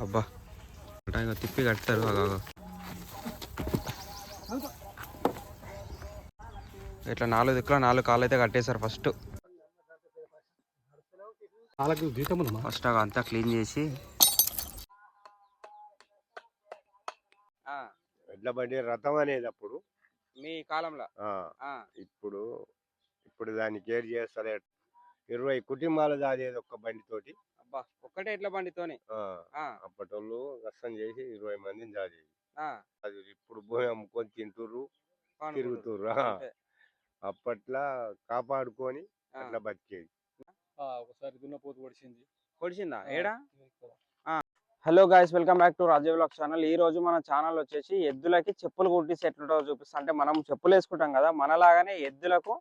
అబ్బా. ఇంకా తిప్పి కడతారు అగో ఇట్లా నాలుగు దిక్కులో నాలుగు కాళ్ళు అయితే కట్టేశారు ఫస్ట్. ఫస్ట్ అంతా క్లీన్ చేసి. ఎడ్ల బండి రథం అనేది అప్పుడు. మీ కాలంలో. ఆ, ఇప్పుడు ఇప్పుడు దాన్ని కేర్ చేస్తలే. ఇరవై కుటుంబాలు దాదేది ఒక్క బండితోటి. ఒక్కటే ఎట్ల బండితోనే. ఆ, అప్పటోళ్ళు కష్టం చేసి ఇరవై మందిని దాదేది అది ఇప్పుడు భూమి అమ్ముకొని తింటుర్రు తిరుగుతుర్రు. అప్పట్లో కాపాడుకొని అట్లా బతికేది. ఒకసారి దున్నపోతు పొడిచింది. పొడిచిందా? ఏడా. Hello guys welcome back to Rajeev blog channel. ఈ రోజు మన ఛానల్ వచ్చేసి ఎద్దులకి చెప్పులు కుట్టిస్తే ఎట్లుంటుందో చూపిస్తా. అంటే మనం చెప్పులు వేసుకుంటాం కదా మనలాగానే ఎద్దులకు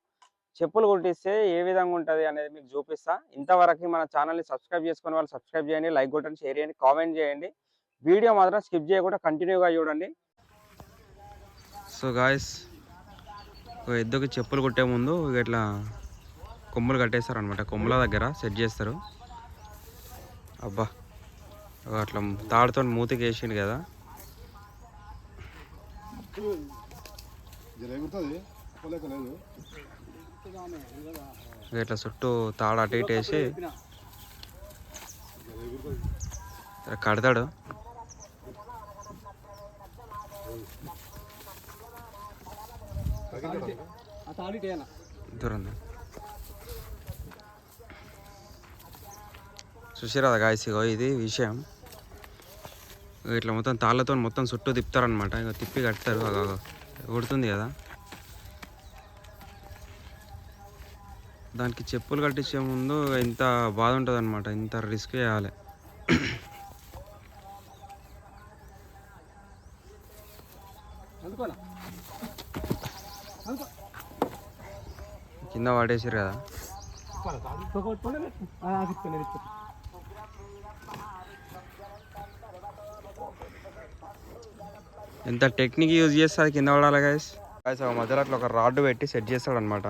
చెప్పులు కుట్టిస్తే ఏ విధంగా ఉంటుంది అనేది మీకు చూపిస్తా. ఇంతవరకు మన ఛానల్ని సబ్స్క్రైబ్ చేసుకునే వాళ్ళు సబ్స్క్రైబ్ చేయండి లైక్ కొట్టండి షేర్ చేయండి కామెంట్ చేయండి. వీడియో మాత్రం స్కిప్ చేయకుండా కంటిన్యూగా చూడండి. సో గాయస్ ఎద్దుకి చెప్పులు కుట్టే ముందు ఇట్లా కొమ్ములు కట్టేస్తారు అనమాట కొమ్ముల దగ్గర సెట్ చేస్తారు. అబ్బా అట్లా తాడుతో మూతికి వేసిండు కదా. జరుగుతుంది ఇట్లా చుట్టూ తాడు అటు ఇటు వేసి కడతాడు. దూరం చూసిరాదా గాయసిగో ఇగో ఇది విషయం. ఇట్లా మొత్తం తాళ్ళతో మొత్తం చుట్టూ తిప్పుతారనమాట ఇక తిప్పి కడతారు. అగో. ఉడుతుంది కదా. దానికి చెప్పులు కట్టించే ముందు ఇంత బాధ ఉంటుంది అనమాట ఇంత రిస్క్ చేయాలి. కింద పడేసారు కదా. ఎంత టెక్నిక్ యూజ్ చేస్తే అది కింద పడాలి గైస్ గైస్ ఒక మధ్యలో అట్లా ఒక రాడ్ పెట్టి సెట్ చేస్తాడు అనమాట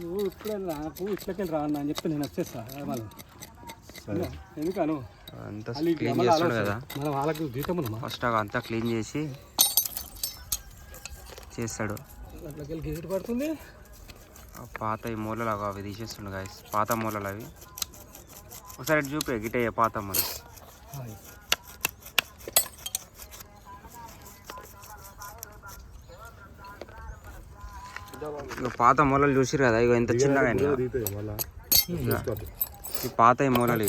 నువ్వు ఇప్పుడే నాకు ఇట్లకెళ్ళి రా అన్న అని చెప్తే నేను వచ్చేస్తా మళ్ళీ ఎందుకను? అంతా మళ్ళీ క్లీన్ మళ్ళీ చేస్తాడు. కదా. మన వాళ్ళకి జీతం ఉందమ్మా ఫస్ట్ అంతా క్లీన్ చేసి చేస్తాడు. అట్లకెళ్ళి గేట్ పడుతుంది. ఆ పాత ఈ మూలలు అవి అవి తీసేస్తుండు గాయస్ పాత మూలలు అవి. ఒకసారి చూపే గిటే పాత మూల. ఇక పాత మూలలు చూసిరు కదా ఇక ఎంత చిన్నగా. ఈ పాత మూలలు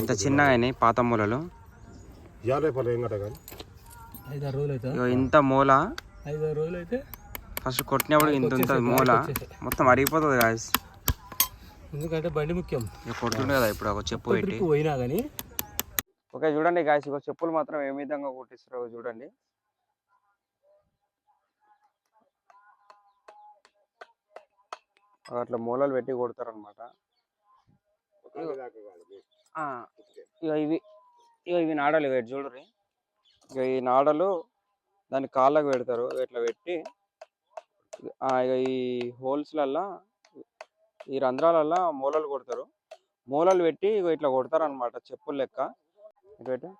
ఇంత చిన్నగా అయినాయి పాత మూలలు. ఇంత మూల. ఫస్ట్ కొట్టినప్పుడు ఇంత ఇంత మూల. మొత్తం అరిగిపోతుంది గాయస్ ఎందుకంటే బండి ముఖ్యం. ఇక కొడుతుండే కదా ఇప్పుడు ఒక చెప్పు పెట్టి. పోయినా కానీ ఓకే చూడండి గాయస్ ఇక చెప్పులు మాత్రం ఏ విధంగా కుట్టిస్తారో చూడండి. అట్లా మూలలు పెట్టి కొడతారు అనమాట ఇక ఇవి ఇక ఇవి నాడలు ఇవి చూడరి ఇక ఈ నాడలు దాని కాళ్ళకు పెడతారు ఇట్లా పెట్టి. ఇక ఈ హోల్స్లల్లా ఈ రంధ్రాలల్లా మూలలు కొడతారు. మూలలు పెట్టి ఇగో ఇట్లా కొడతారు అనమాట చెప్పులు లెక్క. ఇటు.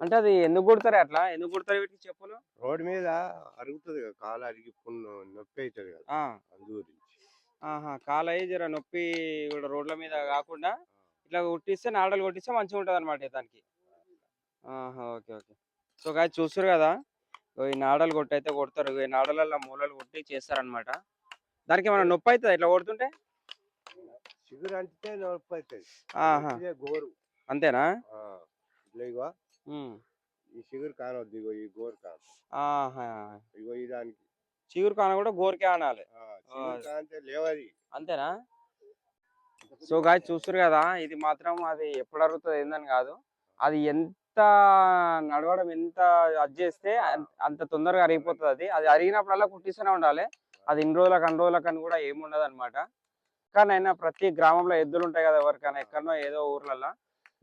అంటే అది ఎందుకు కొడతారు అట్లా? ఎందుకు కొడతారు వీటికి చెప్పులు? రోడ్డు మీద అరుగుతుంది కదా కాలు అరిగి నొప్పి అవుతుంది కదా. అందు గురించి ఆహా! కాలయ్యి జర నొప్పి కూడా రోడ్ల మీద కాకుండా ఇట్లా కొట్టిస్తే నాడలు కొట్టిస్తే మంచిగా ఉంటుంది అనమాట దానికి ఆహా! Okay okay. సో గాయ చూస్తారు కదా? ఈ నాడలు కొట్టి అయితే కొడతారు. ఈ నాడలలో మూలలు కొట్టి చేస్తారనమాట దానికి ఏమైనా నొప్పి అవుతుంది ఇట్లా కొడుతుంటే? చిగురు అంటే నొప్పి అవుతుంది గోరు. అంతేనా? ఇగో. ఈ చిగురు కానవద్దు ఇగో ఈ గోరు ఆహా! ఇగో ఈ దానికి చిగురు కాన కూడా గోరికే ఆనాలి లేవది. అంతేనా? సో గాయ చూస్తారు కదా ఇది మాత్రం అది ఎప్పుడు అరుగుతుంది ఏందని కాదు. అది ఎంత నడవడం ఎంత అది చేస్తే అంత తొందరగా అరిగిపోతుంది అది. అది అరిగినప్పుడల్లా కుట్టిస్తూనే ఉండాలి. అది ఇన్ని రోజులకు అన్ని రోజులకు అని కూడా ఏమి ఉండదు అనమాట కానీ అయినా ప్రతి గ్రామంలో ఎద్దులు ఉంటాయి కదా ఎవరికైనా ఎక్కడనో ఏదో ఊర్లలో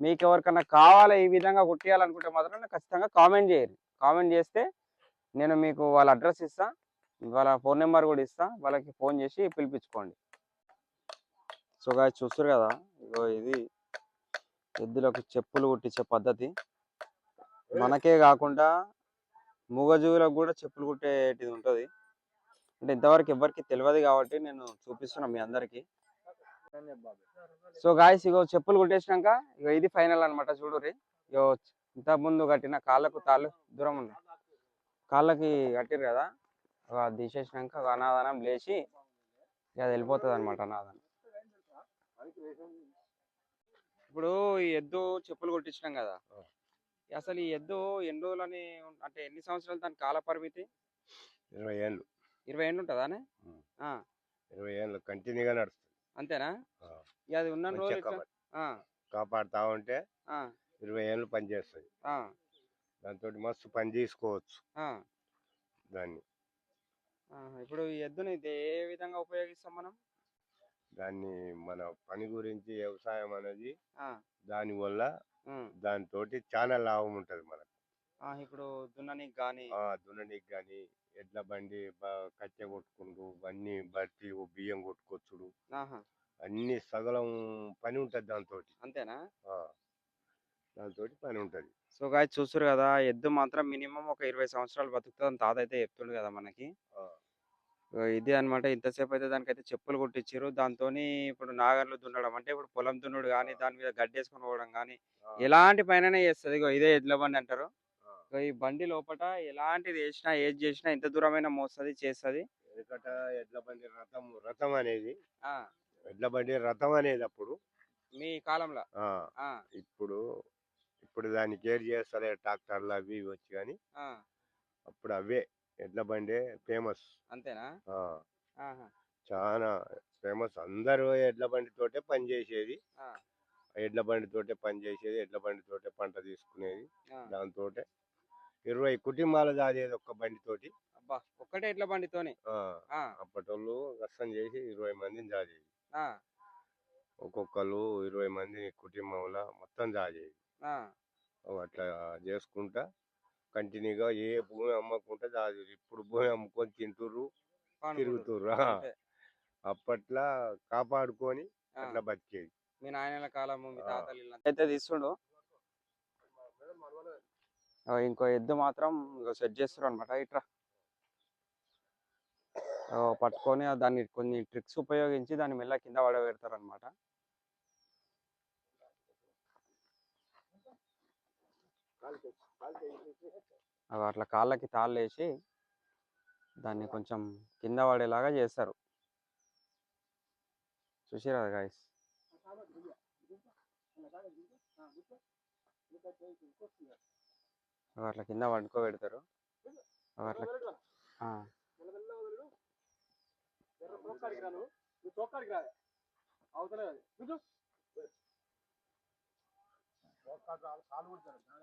మీకు ఎవరికైనా కావాలి ఈ విధంగా కుట్టియాలనుకుంటే మాత్రం ఖచ్చితంగా కామెంట్ చేయరు కామెంట్ చేస్తే నేను మీకు వాళ్ళ అడ్రస్ ఇస్తా. వాళ్ళ ఫోన్ నెంబర్ కూడా ఇస్తా వాళ్ళకి ఫోన్ చేసి పిలిపించుకోండి. సో గా చూస్తారు కదా ఇగో ఇది ఎద్దులకు చెప్పులు కుట్టించే పద్ధతి. మనకే కాకుండా మూగజీవులకు కూడా చెప్పులు కుట్టేటిది ఉంటుంది. అంటే ఇంతవరకు ఎవరికి తెలియదు కాబట్టి నేను చూపిస్తున్నా మీ అందరికి. సో గాయస్ ఇగో చెప్పులు కుట్టేసినాక ఇగో ఇది ఫైనల్ అన్నమాట చూడుర్రి. ఇగో ఇంత ముందు కట్టిన కాళ్ళకు తాళ్ళు దూరం ఉంది కాళ్ళకి కట్టిరు కదా తీసేసినాక అనాదనం లేచి ఇక అది వెళ్ళిపోతుంది అనమాట అనాదనం ఇప్పుడు ఈ ఎద్దు చెప్పులు కొట్టించినాం కదా. అసలు ఈ ఎద్దు ఎన్ని రోజులని అంటే ఎన్ని సంవత్సరాలు దాని కాల పరిమితి? ఇరవై ఏళ్ళు. ఇరవై ఏళ్ళు ఉంటుందానే ఉం. ఆ, ఇరవై ఏళ్ళు కంటిన్యూగా నడుస్తుంది. అంతేనా? అది ఉన్న ఆ, కాపాడుతా ఉంటే ఇరవై ఏళ్ళు పని చేస్తుంది ఆ, దాంతో మస్తు పని చేసుకోవచ్చు. దాన్ని. ఇప్పుడు ఈ ఎద్దుని ఏ విధంగా ఉపయోగిస్తాం మనం? దాన్ని మన పని గురించి వ్యవసాయం అనేది ఆ, దాని వల్ల ఉం. దానితోటి చాలా లాభం ఉంటది మనకు. ఆ, ఇప్పుడు దున్ననికి కానీ ఆ దున్ననికి కానీ ఎడ్ల బండి కట్టె కొట్టుకుంటూ అన్ని బట్టి బియ్యం కొట్టుకొచ్చుడు. ఆహా. అన్ని సగలం పని ఉంటది దాంతో అంతేనా? దాంతో పని ఉంటది. సో గాయ చూస్తారు కదా ఎద్దు మాత్రం మినిమం ఒక ఇరవై సంవత్సరాలు బతుకుతుంది తాత అయితే చెప్తుండు కదా మనకి. ఇది అన్నమాట. ఇంతసేపు అయితే దానికైతే చెప్పులు కుట్టించారు దాంతో ఇప్పుడు నాగర్లు దున్నడం అంటే ఇప్పుడు పొలం దున్నుడు కానీ దాని మీద గడ్డేసుకొని పోవడం కానీ. ఎలాంటి పైననే చేస్తుంది. ఇదే ఎడ్ల బండి అంటారు. ఈ బండి లోపల ఎలాంటిది వేసినా ఏది చేసినా ఎంత దూరమైనా మోస్తుంది చేస్తుంది. వెనకట ఎడ్ల బండి రథం రథం అనేది ఆ, ఎడ్ల బండి రథం అనేది అప్పుడు మీ కాలంలో. ఇప్పుడు ఇప్పుడు దాన్ని కేర్ చేస్తలే ట్రాక్టర్లు అవి ఇవి వచ్చి కానీ ఆ, అప్పుడు అవే. ఎడ్ల బండి ఫేమస్. అంతేనా? చాలా ఫేమస్. అందరూ ఎడ్ల బండితోటే పని చేసేది. ఎడ్ల బండితోటే పని చేసేది ఎడ్ల బండితోటే పంట తీసుకునేది. దాంతో ఇరవై కుటుంబాలు దాదేది ఒక్క బండితోటి ఒక్కటే ఎడ్ల బండితోనే అప్పటోళ్ళు కష్టం చేసి ఇరవై మందిని దాదేది. ఒక్కొక్కరు ఇరవై మంది కుటుంబంలో మొత్తం దాదేది. అట్లా చేసుకుంటా కంటిన్యూగా ఏ భూమి అమ్మకుంటే దాది ఇప్పుడు భూమి అమ్ముకొని తింటుర్రు. తిరుగుతుర్రు. అప్పట్లో కాపాడుకొని అట్లా బతికేది మీ నాయనల కాలము మీ. తాతలు. అయితే తీస్తుండు ఇంకో ఎద్దు మాత్రం సెట్ చేస్తారు అనమాట ఇట్రా ఆ, పట్టుకొని దాన్ని కొన్ని ట్రిక్స్ ఉపయోగించి దాన్ని మెల్ల కింద పడబెడతారు అనమాట అట్లా కాళ్ళకి తాళ్ళు వేసి దాన్ని కొంచెం కింద పడేలాగా చేస్తారు. చూసిరా గాయస్ అట్లా కింద పడుకోబెడతారు అట్లా ఆ,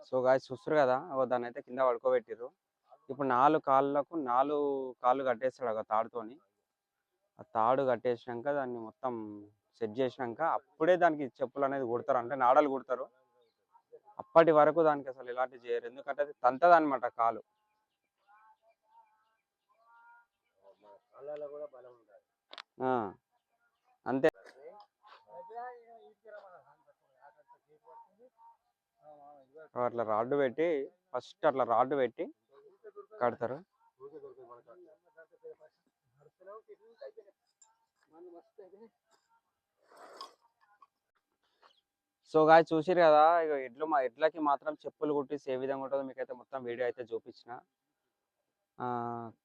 సో గాయస్ చూస్తారు కదా అగో దాన్ని అయితే కింద పడుకోబెట్టిర్రు. ఇప్పుడు నాలుగు కాళ్ళకు నాలుగు కాళ్ళు కట్టేస్తాడు ఒక తాడుతోని. ఆ తాడు కట్టేసినాక దాన్ని మొత్తం సెట్ చేసినాక అప్పుడే దానికి చెప్పులు అనేది కుడతారు. అంటే నాడలు కుడతారు. అప్పటి వరకు దానికి అసలు ఎలాంటి చేయరు. ఎందుకంటే అది తంతది అనమాట కాలు కూడా బలం ఉండాలి ఆ, అంతే అట్లా రాడ్డు పెట్టి ఫస్ట్ అట్లా రాడ్డు పెట్టి కడతారు. సో గాయ చూసిరు కదా ఇక ఎడ్లు మా ఎడ్లకి మాత్రం చెప్పులు కుట్టేసి ఏ విధంగా ఉంటుందో మీకైతే మొత్తం వీడియో అయితే చూపించిన.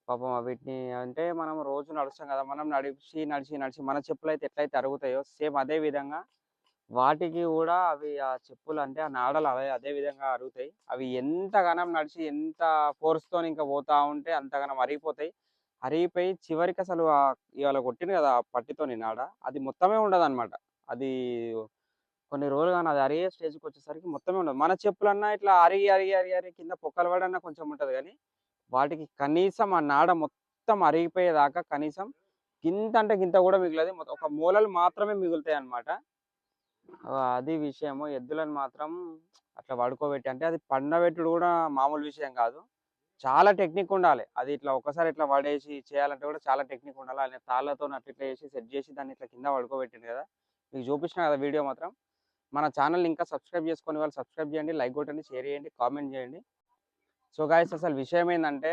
పాపం వీటిని అంటే మనం రోజు నడుస్తాం కదా మనం నడిచి నడిచి నడిచి మన చెప్పులు అయితే ఎట్లయితే అరుగుతాయో సేమ్ అదే విధంగా వాటికి కూడా అవి ఆ చెప్పులు అంటే ఆ నాడలు అదే అదే విధంగా అరుగుతాయి. అవి ఎంతగానం నడిచి ఎంత ఫోర్స్తో ఇంకా పోతా ఉంటే అంతగానం అరిగిపోతాయి. అరిగిపోయి చివరికి అసలు ఇవాళ కొట్టింది కదా ఆ పట్టితోని నాడ. అది మొత్తమే ఉండదు అనమాట అది కొన్ని రోజులు కానీ అది అరిగే స్టేజ్కి వచ్చేసరికి మొత్తమే ఉండదు. మన చెప్పులన్నా ఇట్లా అరిగి అరిగి అరిగి అరిగి కింద పొక్కలు పడన్నా కొంచెం ఉంటుంది కానీ వాటికి కనీసం ఆ నాడ మొత్తం అరిగిపోయేదాకా కనీసం గింత అంటే గింత కూడా మిగిలేదు. మొత్తం ఒక మూలలు మాత్రమే మిగులుతాయి అన్నమాట అది విషయము. ఎద్దులను మాత్రం అట్లా పడుకోబెట్టి అంటే అది పండబెట్టుడు కూడా మామూలు విషయం కాదు. చాలా టెక్నిక్ ఉండాలి. అది ఇట్లా ఒకసారి ఇట్లా పడేసి చేయాలంటే కూడా చాలా టెక్నిక్ ఉండాలి. ఆయన తాళ్ళతో అట్లా ఇట్లా చేసి సెట్ చేసి దాన్ని ఇట్లా కింద పడుకోబెట్టింది కదా. మీకు చూపించిన కదా వీడియో మాత్రం. మన ఛానల్ ఇంకా సబ్స్క్రైబ్ చేసుకుని వాళ్ళు సబ్స్క్రైబ్ చేయండి లైక్ కొట్టండి షేర్ చేయండి కామెంట్ చేయండి. సో గాయస్ అసలు విషయం ఏంటంటే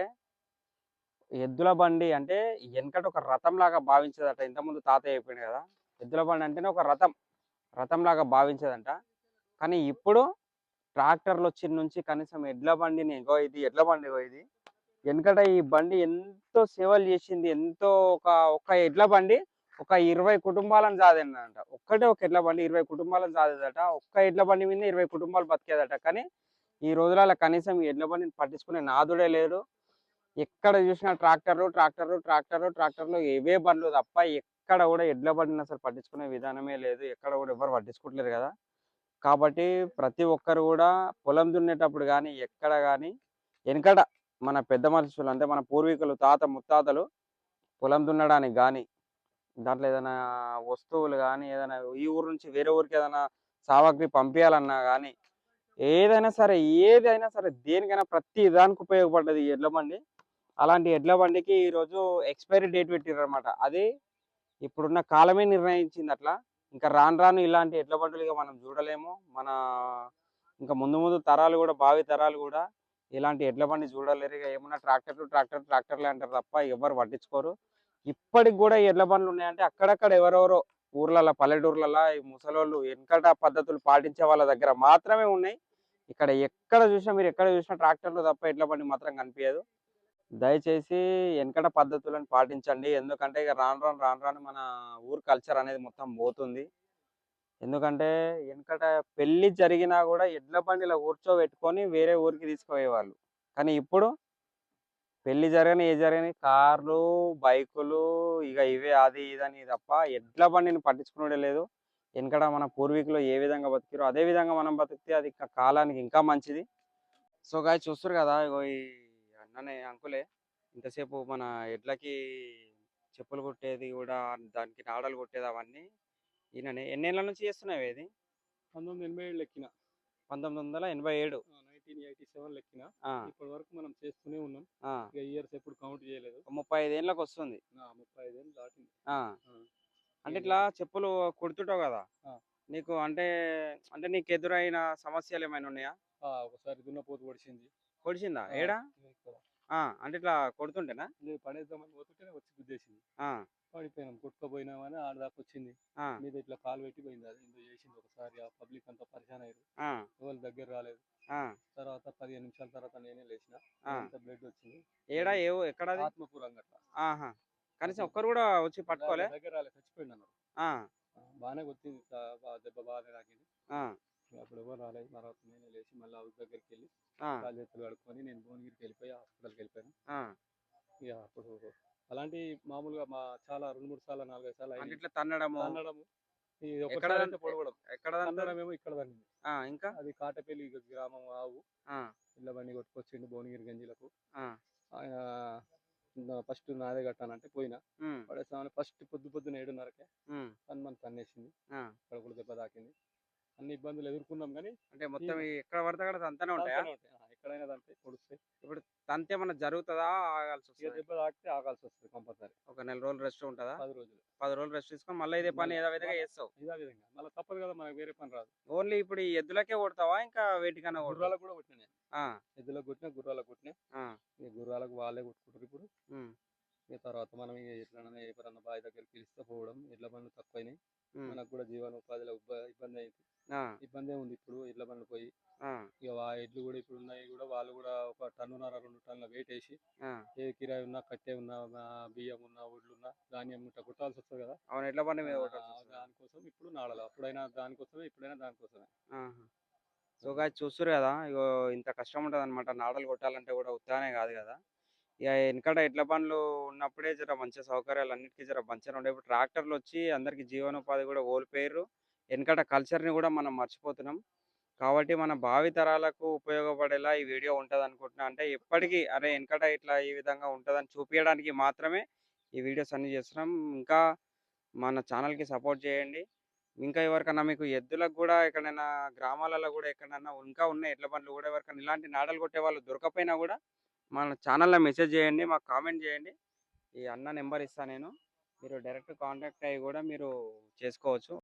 ఎద్దుల బండి అంటే వెనకటి ఒక రథం లాగా భావించేదట. ఇంతకుముందు తాతయ్య అయిపోయింది కదా ఎద్దుల బండి అంటేనే ఒక రథం. రథం లాగా భావించేదంట. కానీ ఇప్పుడు ట్రాక్టర్లు వచ్చిన నుంచి కనీసం ఎడ్ల బండిని ఎగో ఇది ఎడ్ల బండి ఇగో ఇది. వెనకట ఈ బండి ఎంతో సేవలు చేసింది ఎంతో ఒక ఒక ఎడ్ల బండి ఒక ఇరవై కుటుంబాలను సాధిందంట ఒక్కటే ఒక ఎడ్ల బండి ఇరవై కుటుంబాలను సాదేదట ఒక్క ఎడ్ల బండి మీద ఇరవై కుటుంబాలు బతికేదట. కానీ ఈ రోజులలో కనీసం ఈ ఎడ్ల బండిని పట్టించుకునే నాదుడే లేరు ఎక్కడ చూసినా ట్రాక్టర్లు ట్రాక్టర్లు ట్రాక్టర్లు ట్రాక్టర్లు ఏవే బండ్లు తప్ప ఎక్కడ కూడా ఎడ్ల బండిని అసలు పట్టించుకునే విధానమే లేదు. ఎక్కడ కూడా ఎవరు పట్టించుకోవట్లేదు కదా! కాబట్టి ప్రతి ఒక్కరు కూడా పొలం దున్నేటప్పుడు కానీ ఎక్కడ కానీ వెనకట మన పెద్ద మనుషులు అంటే మన పూర్వీకులు తాత ముత్తాతలు పొలం దున్నడానికి కానీ దాంట్లో ఏదైనా వస్తువులు కానీ ఏదైనా ఈ ఊరు నుంచి వేరే ఊరికి ఏదైనా సామాగ్రి పంపించాలన్నా కానీ ఏదైనా సరే ఏదైనా సరే దేనికైనా ప్రతి దానికి ఉపయోగపడ్డది ఎడ్ల బండి. అలాంటి ఎడ్ల బండికి ఈరోజు ఎక్స్పైరీ డేట్ పెట్టారు అనమాట అది ఇప్పుడున్న కాలమే నిర్ణయించింది అట్లా ఇంకా రాను రాను ఇలాంటి ఎడ్ల బండులు ఇక మనం చూడలేము. మన ఇంకా ముందు ముందు తరాలు కూడా భావి తరాలు కూడా ఇలాంటి ఎడ్ల బండి చూడలేరు. ఇక ఏమన్నా ట్రాక్టర్లు ట్రాక్టర్ ట్రాక్టర్లు అంటారు తప్ప ఎవరు పట్టించుకోరు. ఇప్పటికి కూడా ఎడ్ల బండ్లు ఉన్నాయంటే అక్కడక్కడ ఎవరెవరో ఊర్లలో పల్లెటూర్లలో ఈ ముసలోళ్ళు వెనకట పద్ధతులు పాటించే వాళ్ళ దగ్గర మాత్రమే ఉన్నాయి. ఇక్కడ ఎక్కడ చూసినా మీరు ఎక్కడ చూసినా ట్రాక్టర్లు తప్ప ఎడ్ల బండి మాత్రం కనిపించదు దయచేసి వెనకట పద్ధతులను పాటించండి. ఎందుకంటే ఇక రాను రాను రాను రాను మన ఊరు కల్చర్ అనేది మొత్తం పోతుంది. ఎందుకంటే వెనకట పెళ్ళి జరిగినా కూడా ఎడ్ల బండిలో కూర్చోబెట్టుకొని వేరే ఊరికి తీసుకుపోయేవాళ్ళు. కానీ ఇప్పుడు పెళ్ళి జరగని ఏ జరగని కార్లు బైకులు ఇక ఇవే అది ఇదని తప్ప ఎడ్ల బండిని పట్టించుకునే లేదు. వెనకట మన పూర్వీకులు ఏ విధంగా బతికిరో అదే విధంగా మనం బతికితే అది ఇంకా కాలానికి ఇంకా మంచిది. సో గాయ చూస్తారు కదా ఇగో ఈ అన్ననే అంకులే. ఇంతసేపు మన ఎడ్లకి చెప్పులు కుట్టేది కూడా దానికి నాడలు కుట్టేది అవన్నీ ఈయననే. ఎన్నేళ్ళ నుంచి చేస్తున్నావు ఇది? పంతొమ్మిది ఎనభై ఏళ్ళు ఎక్కిన పంతొమ్మిది వందల ఎనభై ఏడు. నైన్టీన్ ఎయిటీ సెవెన్ ఎక్కిన ఆ, ఇప్పటి వరకు మనం చేస్తూనే ఉన్నాం. ఇక ఇయర్స్ ఎప్పుడు కౌంట్ చేయలేదు. ముప్పై ఐదేళ్ళకి వస్తుంది. ముప్పై ఐదేళ్ళు దాటింది. అంటే ఇట్లా చెప్పులు కుడుతుంటావు కదా. నీకు అంటే అంటే నీకు ఎదురైన సమస్యలు ఏమైనా ఉన్నాయా? ఒకసారి దున్నపోతు పొడిచింది కొడిచిందా ఏడా? అంటే ఇట్లా కొడుతుంటేనా? పడేద్దామని పోతుంటేనే వచ్చి గుద్దేసింది. పడిపోయినాం కొట్టుకుపోయినామని ఆడ దాకా వచ్చింది. మీద ఇట్లా కాలు పెట్టి పోయింది అది. ఏందో చేసింది ఒకసారి ఆ పబ్లిక్ అంతా పరిచయం అయ్యారు. ఎవరి దగ్గర రాలేదు. తర్వాత పదిహేను నిమిషాల తర్వాత నేనే లేచిన. బ్లడ్ వచ్చింది. ఏడా? ఏ ఎక్కడది? ఆత్మకూర అంగట్ల ఆహా. కనీసం ఒక్కరు కూడా వచ్చి పట్టుకోలే? దగ్గర రాలేదు చచ్చిపోయింది అన్నారు బాగానే కొట్టింది దెబ్బ బాగానే తాకింది. అప్పుడు ఎవరు రాలేదు. తర్వాత నేనే లేచి మళ్ళీ హౌస్ దగ్గరికి వెళ్ళి కాలు చేతులు కడుక్కొని నేను భువనగిరికి వెళ్ళిపోయి హాస్పిటల్కి వెళ్ళిపోయాను. ఇక అప్పుడు అలాంటి మామూలుగా మా చాలా రెండు మూడు సార్లు నాలుగైదు సార్లు ఇట్లా తన్నడము? ఒకసారి పొడవడం ఎక్కడ ఇక్కడ తన్నింది. ఇంకా? అది కాటపల్లి గ్రామం ఆవు. ఇళ్ళ బండి కొట్టుకొచ్చిండు భువనగిరి గంజిలకు. ఆయన ఫస్ట్ నాదే కట్టానంటే పోయినా. ఉమ్, పడేస్తామని ఫస్ట్ పొద్దు పొద్దున ఏడున్నరకే ఉమ్, హనుమాన్ తన్నేసింది. ఆ. అక్కడ కూడా దెబ్బ తాకింది. అన్ని ఇబ్బందులు ఎదుర్కొన్నాం కానీ అంటే మొత్తం ఈ ఎక్కడ పడితే అక్కడ తంతనే ఉంటాయా? ఎక్కడైనా తంతే పొడుస్తాయి తంతే ఏమన్నా జరుగుతుందా? ఆగాల్సి ఇక వస్తుంది. దెబ్బ తాకితే ఆగాల్సి వస్తుంది కంపల్సరీ. ఒక నెల రోజులు రెస్ట్ ఉంటుందా? పది రోజులు. పది రోజులు రెస్ట్ తీసుకొని మళ్ళీ ఇదే పని ఏదో విధంగా చేస్తావు. ఇదే విధంగా. మళ్ళీ తప్పదు కదా మనకు వేరే పని రాదు. ఓన్లీ ఇప్పుడు ఈ ఎద్దులకే కొడతావా? ఇంకా వేటికన్నా కొడతావా? గుర్రాలకు కూడా కొట్టినా నేను. ఆ, ఎద్దులకు కొట్టినా గుర్రాలకు కొట్టినా. ఆ, గుర్రాలకు వాళ్ళే కొట్టుకుంటారు ఇప్పుడు. ఉమ్, ఇక తర్వాత మనం ఎట్లన్నా ఎవరన్నా బావి దగ్గరికి పిలిస్తే పోవడం ఎడ్ల బండ్లు తక్కువైనాయి. మనకు కూడా జీవనోపాధిలో ఇబ్బ- ఇబ్బంది అయింది. ఇబ్బందే ఉంది ఇప్పుడు ఎడ్ల బండ్లు పోయి. ఇక ఆ ఎడ్లు కూడా ఇప్పుడు ఉన్నాయి కూడా వాళ్ళు కూడా ఒక టన్నున్నర రెండు టన్నుల వెయిట్ వేసి. ఏ కిరాయి ఉన్నా కట్టే ఉన్నా బియ్యం ఉన్నా ఒడ్లు ఉన్నా ధాన్యం ముట్ట కుట్టాల్సి వస్తుంది కదా. ఎట్ల బండి? దానికోసం ఇప్పుడు నాడాలి. అప్పుడైనా దానికోసమే ఇప్పుడైనా దానికోసమే. సో చూస్తారు కదా ఇగో ఇంత కష్టం ఉంటుంది అనమాట నాడలు కొట్టాలంటే కూడా ఉత్తానే కాదు కదా. ఇక వెనకట ఎడ్ల బండ్లు ఉన్నప్పుడే జర మంచి సౌకర్యాలు అన్నిటికీ జర మంచిగా ఉండే. ఇప్పుడు ట్రాక్టర్లు వచ్చి అందరికీ జీవనోపాధి కూడా కోల్పోయారు వెనకట కల్చర్ని కూడా మనం మర్చిపోతున్నాం. కాబట్టి మన భావి తరాలకు ఉపయోగపడేలా ఈ వీడియో ఉంటుంది అనుకుంటున్నా అంటే ఎప్పటికీ అరే వెనకట ఇట్లా ఈ విధంగా ఉంటుందని చూపించడానికి మాత్రమే ఈ వీడియోస్ అన్ని చేస్తున్నాం. ఇంకా మన ఛానల్కి సపోర్ట్ చేయండి. ఇంకా ఎవరికైనా మీకు ఎద్దులకు కూడా ఎక్కడైనా గ్రామాలలో కూడా ఎక్కడైనా ఇంకా ఉన్నాయి ఎడ్ల బండ్లు కూడా ఎవరికైనా ఇలాంటి నాడలు కొట్టే వాళ్ళు దొరకపోయినా కూడా మన ఛానల్లో మెసేజ్ చేయండి మాకు కామెంట్ చేయండి. ఈ అన్న నెంబర్ ఇస్తాను నేను. మీరు డైరెక్ట్ కాంటాక్ట్ అయ్యి కూడా మీరు చేసుకోవచ్చు.